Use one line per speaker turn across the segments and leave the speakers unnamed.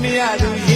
me I do you.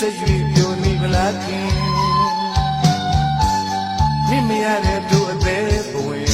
ဆက်၍ပြောနေမလားခင်မိမရတဲ့သူအသေးဘဝ